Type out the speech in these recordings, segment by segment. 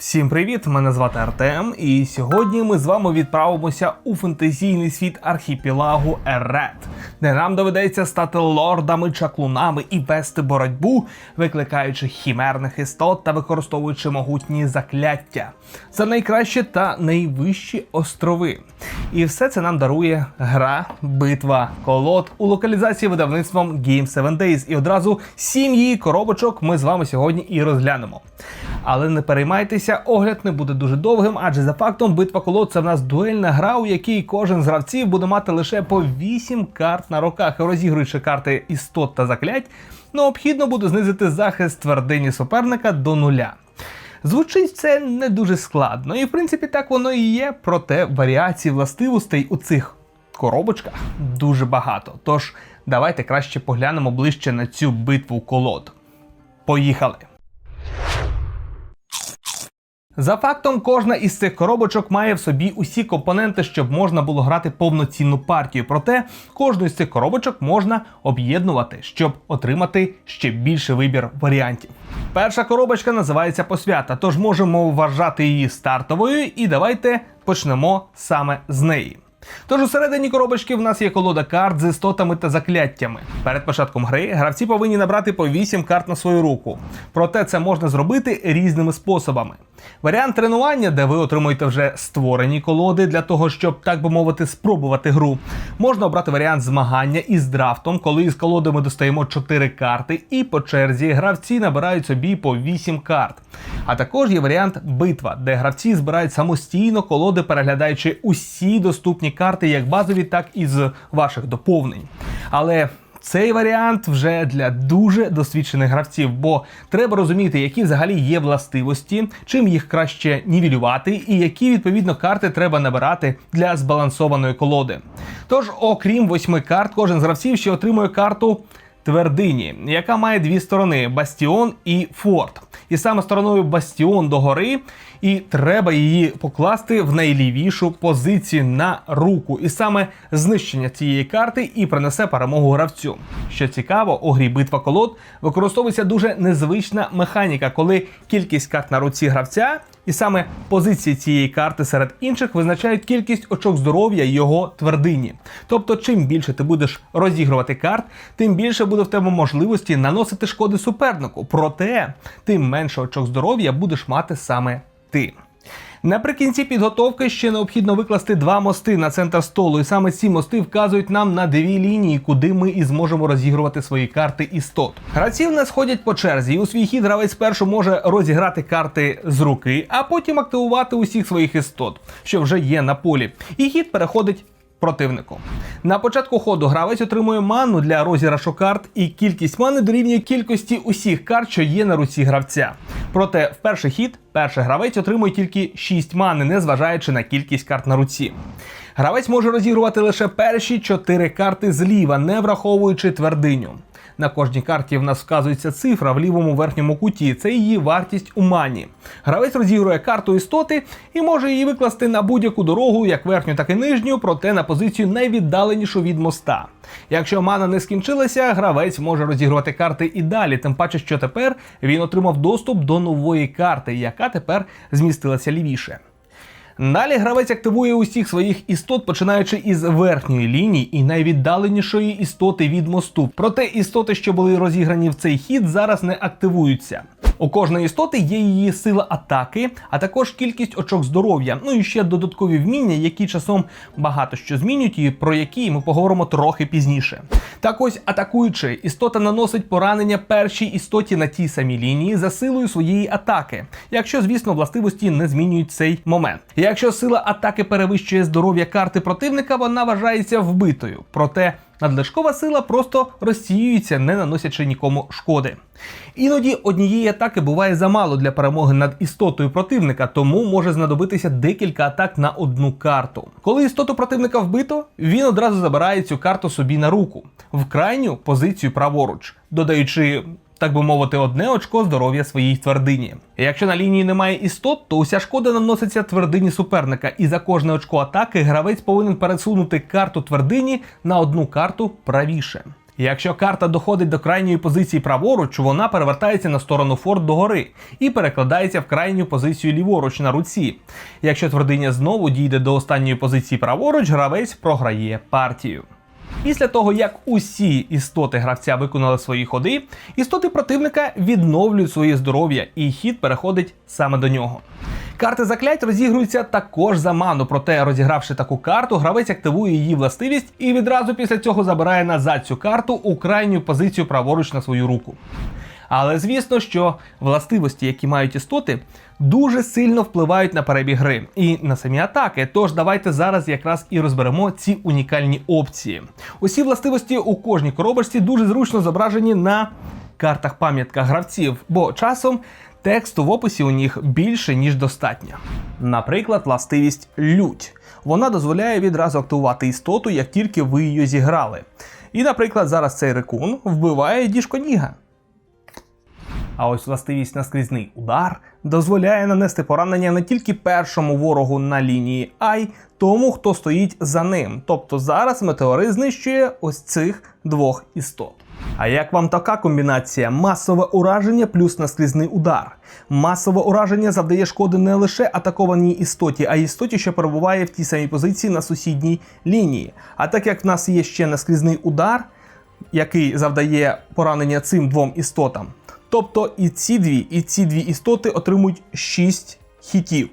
Всім привіт! Мене звати Артем, і сьогодні ми з вами відправимося у фентезійний світ архіпелагу Ерет, де нам доведеться стати лордами, чаклунами і вести боротьбу, викликаючи хімерних істот та використовуючи могутні закляття. Це найкращі та найвищі острови. І все це нам дарує гра Битва колод у локалізації видавництвом Game 7 Days. І одразу сім її коробочок ми з вами сьогодні і розглянемо. Але не переймайтеся, огляд не буде дуже довгим, адже за фактом битва колод це в нас дуельна гра, у якій кожен з гравців буде мати лише по 8 карт на руках, розігруючи карти істот та заклять, необхідно буде знизити захист твердині суперника до нуля. Звучить це не дуже складно, і в принципі так воно і є, проте варіацій властивостей у цих коробочках дуже багато. Тож давайте краще поглянемо ближче на цю битву колод. Поїхали! За фактом, кожна із цих коробочок має в собі усі компоненти, щоб можна було грати повноцінну партію. Проте кожну з цих коробочок можна об'єднувати, щоб отримати ще більший вибір варіантів. Перша коробочка називається посвята, тож можемо вважати її стартовою, і давайте почнемо саме з неї. Тож усередині коробочки в нас є колода карт з істотами та закляттями. Перед початком гри гравці повинні набрати по 8 карт на свою руку. Проте це можна зробити різними способами. Варіант тренування, де ви отримуєте вже створені колоди для того, щоб, так би мовити, спробувати гру. Можна обрати варіант змагання із драфтом, коли із колоди ми достаємо 4 карти, і по черзі гравці набирають собі по 8 карт. А також є варіант битва, де гравці збирають самостійно колоди, переглядаючи усі доступні карти, як базові, так і з ваших доповнень. Але цей варіант вже для дуже досвідчених гравців, бо треба розуміти, які взагалі є властивості, чим їх краще нівелювати, і які відповідно карти треба набирати для збалансованої колоди. Тож, окрім восьми карт, кожен з гравців ще отримує карту. Твердині, яка має дві сторони Бастіон і Форт. І саме стороною Бастіон догори, і треба її покласти в найлівішу позицію на руку. І саме знищення цієї карти і принесе перемогу гравцю. Що цікаво, у грі битва колод використовується дуже незвична механіка, коли кількість карт на руці гравця. І саме позиції цієї карти серед інших визначають кількість очок здоров'я його твердині. Тобто, чим більше ти будеш розігрувати карт, тим більше буде в тебе можливості наносити шкоди супернику. Проте, тим менше очок здоров'я будеш мати саме ти. Наприкінці підготовки ще необхідно викласти два мости на центр столу, і саме ці мости вказують нам на дві лінії, куди ми і зможемо розігрувати свої карти істот. Гравців не сходять по черзі, і у свій хід гравець спершу може розіграти карти з руки, а потім активувати усіх своїх істот, що вже є на полі. І хід переходить противнику. На початку ходу гравець отримує ману для розіграшу карт, і кількість мани дорівнює кількості усіх карт, що є на руці гравця. Проте в перший хід перший гравець отримує тільки 6 мани, незважаючи на кількість карт на руці. Гравець може розігрувати лише перші 4 карти зліва, не враховуючи твердиню. На кожній карті в нас вказується цифра в лівому верхньому куті. Це її вартість у мані. Гравець розігрує карту істоти і може її викласти на будь-яку дорогу, як верхню, так і нижню, проте на позицію найвіддаленішу від моста. Якщо мана не скінчилася, гравець може розігрувати карти і далі, тим паче, що тепер він отримав доступ до нової карти, яка тепер змістилася лівіше. Далі гравець активує усіх своїх істот, починаючи із верхньої лінії і найвіддаленішої істоти від мосту. Проте істоти, що були розіграні в цей хід, зараз не активуються. У кожної істоти є її сила атаки, а також кількість очок здоров'я. Ну і ще додаткові вміння, які часом багато що змінюють, і про які ми поговоримо трохи пізніше. Так ось, атакуючи, істота наносить поранення першій істоті на тій самій лінії за силою своєї атаки, якщо, звісно, властивості не змінюють цей момент. Якщо сила атаки перевищує здоров'я карти противника, вона вважається вбитою. Проте надлишкова сила просто розсіюється, не наносячи нікому шкоди. Іноді однієї атаки буває замало для перемоги над істотою противника, тому може знадобитися декілька атак на одну карту. Коли істоту противника вбито, він одразу забирає цю карту собі на руку в крайню позицію праворуч, додаючи. Так би мовити, одне очко здоров'я своїй твердині. Якщо на лінії немає істот, то уся шкода наноситься твердині суперника, і за кожне очко атаки гравець повинен пересунути карту твердині на одну карту правіше. Якщо карта доходить до крайньої позиції праворуч, вона перевертається на сторону форт догори і перекладається в крайню позицію ліворуч на руці. Якщо твердиня знову дійде до останньої позиції праворуч, гравець програє партію. Після того, як усі істоти гравця виконали свої ходи, істоти противника відновлюють своє здоров'я, і хід переходить саме до нього. Карти заклять розігруються також за ману, проте розігравши таку карту, гравець активує її властивість і відразу після цього забирає назад цю карту у крайню позицію праворуч на свою руку. Але звісно, що властивості, які мають істоти, дуже сильно впливають на перебіг гри і на самі атаки. Тож давайте зараз якраз і розберемо ці унікальні опції. Усі властивості у кожній коробочці дуже зручно зображені на картах пам'ятках гравців, бо часом тексту в описі у них більше ніж достатньо. Наприклад, властивість лють. Вона дозволяє відразу активувати істоту, як тільки ви її зіграли. І, наприклад, зараз цей рекун вбиває діжконіга. А ось властивість наскрізний удар дозволяє нанести поранення не тільки першому ворогу на лінії, а й тому, хто стоїть за ним. Тобто зараз метеорит знищує ось цих двох істот. А як вам така комбінація? Масове ураження плюс наскрізний удар. Масове ураження завдає шкоди не лише атакованій істоті, а й істоті, що перебуває в тій самій позиції на сусідній лінії. А так як в нас є ще наскрізний удар, який завдає поранення цим двом істотам, Тобто і ці дві, і ці дві істоти отримують 6 хітів.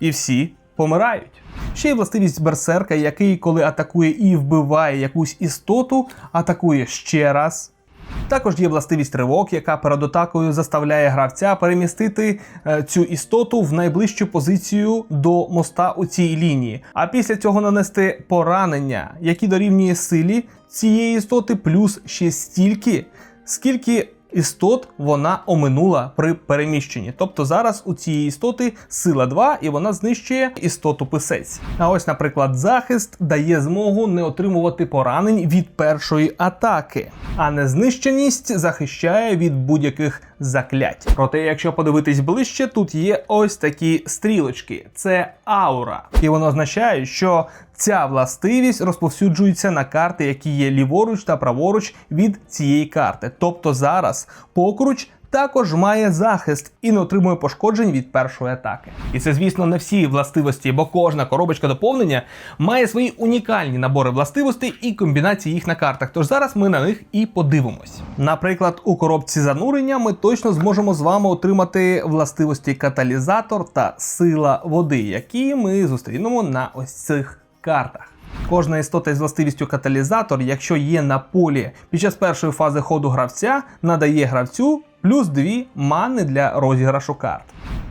І всі помирають. Ще й властивість берсерка, який, коли атакує і вбиває якусь істоту, атакує ще раз. Також є властивість ривок, яка перед атакою заставляє гравця перемістити е, цю істоту в найближчу позицію до моста у цій лінії. А після цього нанести поранення, які дорівнює силі цієї істоти, плюс ще стільки, скільки істот вона оминула при переміщенні. Тобто зараз у цієї істоти сила 2 і вона знищує істоту писець. А ось, наприклад, захист дає змогу не отримувати поранень від першої атаки, а незнищеність захищає від будь-яких заклять. Проте, якщо подивитись ближче, тут є ось такі стрілочки: це аура, і воно означає, що Ця властивість розповсюджується на карти, які є ліворуч та праворуч від цієї карти. Тобто зараз покруч також має захист і не отримує пошкоджень від першої атаки. І це, звісно, не всі властивості, бо кожна коробочка доповнення має свої унікальні набори властивостей і комбінації їх на картах. Тож зараз ми на них і подивимось. Наприклад, у коробці занурення ми точно зможемо з вами отримати властивості каталізатор та сила води, які ми зустрінемо на ось цих картах. Кожна істота із властивістю каталізатор, якщо є на полі під час першої фази ходу гравця, надає гравцю плюс 2 мани для розіграшу карт.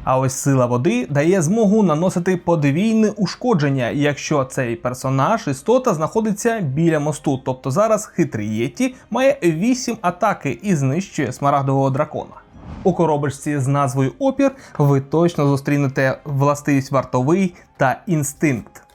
А ось сила води дає змогу наносити подвійне ушкодження, якщо цей персонаж істота знаходиться біля мосту. Тобто зараз хитрий Єті має 8 атаки і знищує смарагдового дракона. У коробочці з назвою Опір ви точно зустрінете властивість вартовий та інстинкт.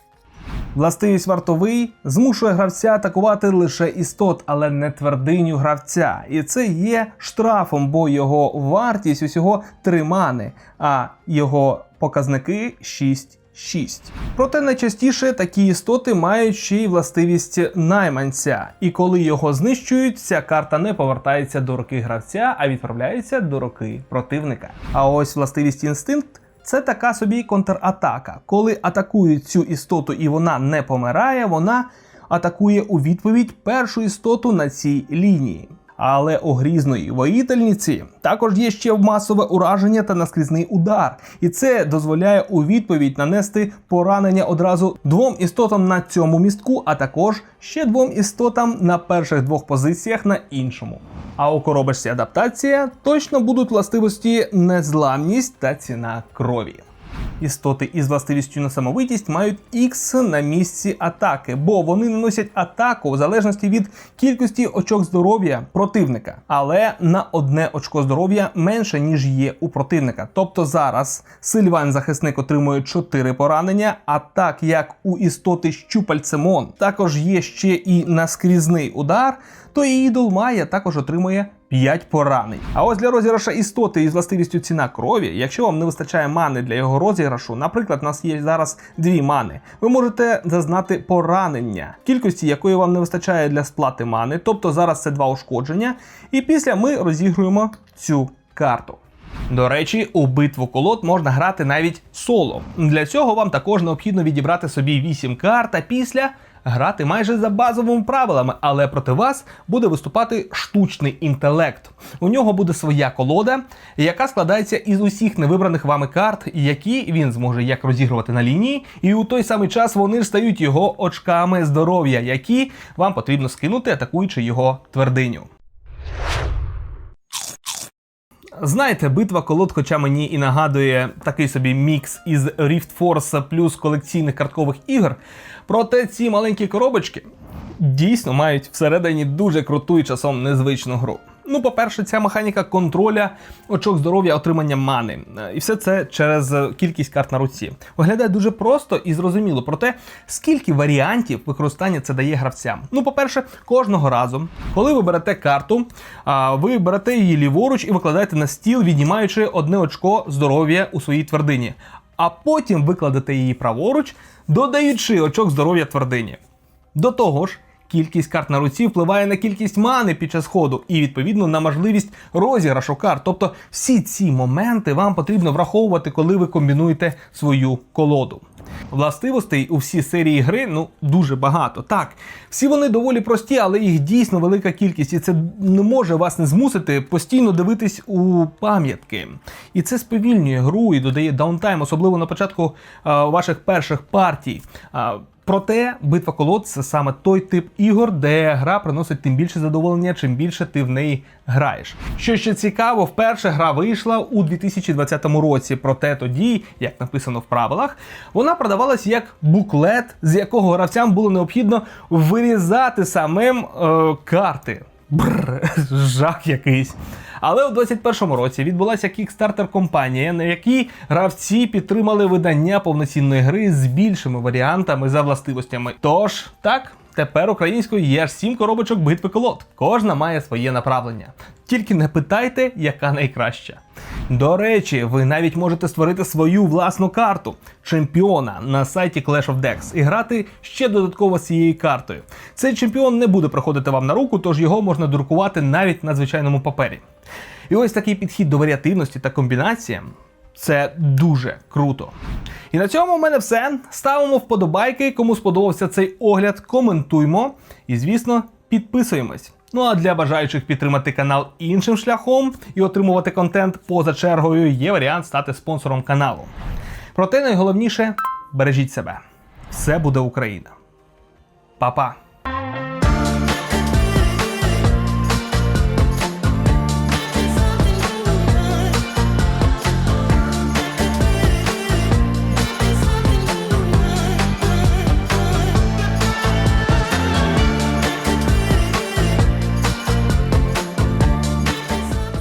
Властивість вартовий змушує гравця атакувати лише істот, але не твердиню гравця. І це є штрафом, бо його вартість усього 3 мани, а його показники 6. 6. Проте найчастіше такі істоти мають ще й властивість найманця, і коли його знищують, ця карта не повертається до руки гравця, а відправляється до руки противника. А ось властивість інстинкт це така собі контратака. Коли атакують цю істоту і вона не помирає, вона атакує у відповідь першу істоту на цій лінії. Але у грізної воїтельниці також є ще масове ураження та наскрізний удар, і це дозволяє у відповідь нанести поранення одразу двом істотам на цьому містку, а також ще двом істотам на перших двох позиціях на іншому. А у коробочці адаптація точно будуть властивості незламність та ціна крові. Істоти із властивістю несамовитість мають X на місці атаки, бо вони наносять атаку в залежності від кількості очок здоров'я противника, але на одне очко здоров'я менше, ніж є у противника. Тобто зараз Сильван захисник отримує 4 поранення, а так як у істоти щупальцемон також є ще і наскрізний удар, то і ідол Майя також отримує 5 поранень. А ось для розіграша істоти із властивістю ціна крові, якщо вам не вистачає мани для його розіграшу, наприклад, у нас є зараз дві мани, ви можете зазнати поранення, кількості якої вам не вистачає для сплати мани, тобто зараз це два ушкодження, і після ми розігруємо цю карту. До речі, у битву колод можна грати навіть соло. Для цього вам також необхідно відібрати собі 8 карт, а після грати майже за базовими правилами, але проти вас буде виступати штучний інтелект. У нього буде своя колода, яка складається із усіх невибраних вами карт, які він зможе як розігрувати на лінії, і у той самий час вони ж стають його очками здоров'я, які вам потрібно скинути, атакуючи його твердиню. Знаєте, битва колод, хоча мені і нагадує такий собі мікс із Rift Force плюс колекційних карткових ігор. Проте ці маленькі коробочки дійсно мають всередині дуже круту і часом незвичну гру. Ну, по-перше, ця механіка контроля очок здоров'я, отримання мани. Е, І все це через е, кількість карт на руці. Виглядає дуже просто і зрозуміло. Проте, скільки варіантів використання це дає гравцям. Ну, по-перше, кожного разу, коли ви берете карту, ви берете її ліворуч і викладаєте на стіл, віднімаючи одне очко здоров'я у своїй твердині. А потім викладете її праворуч, додаючи очок здоров'я твердині. До того ж, кількість карт на руці впливає на кількість мани під час ходу і відповідно на можливість розіграшу карт. Тобто всі ці моменти вам потрібно враховувати, коли ви комбінуєте свою колоду. Властивостей у всій серії гри ну дуже багато. Так, всі вони доволі прості, але їх дійсно велика кількість, і це не може вас не змусити постійно дивитись у пам'ятки. І це сповільнює гру і додає даунтайм, особливо на початку а, ваших перших партій. А, Проте битва колод це саме той тип ігор, де гра приносить тим більше задоволення, чим більше ти в неї граєш. Що ще цікаво, вперше гра вийшла у 2020 році. Проте тоді, як написано в правилах, вона продавалась як буклет, з якого гравцям було необхідно вирізати самим е, карти. Бррр, жах якийсь. Але у 21-му році відбулася кікстартер компанія, на якій гравці підтримали видання повноцінної гри з більшими варіантами за властивостями. Тож так. Тепер українською є аж сім коробочок битви колод. Кожна має своє направлення. Тільки не питайте, яка найкраща. До речі, ви навіть можете створити свою власну карту чемпіона на сайті Clash of Decks і грати ще додатково з цією картою. Цей чемпіон не буде проходити вам на руку, тож його можна друкувати навіть на звичайному папері. І ось такий підхід до варіативності та комбінаціям це дуже круто. І на цьому в мене все. Ставимо вподобайки. Кому сподобався цей огляд, коментуймо і, звісно, підписуємось. Ну а для бажаючих підтримати канал іншим шляхом і отримувати контент поза чергою, є варіант стати спонсором каналу. Проте найголовніше бережіть себе. Все буде Україна. Па-па!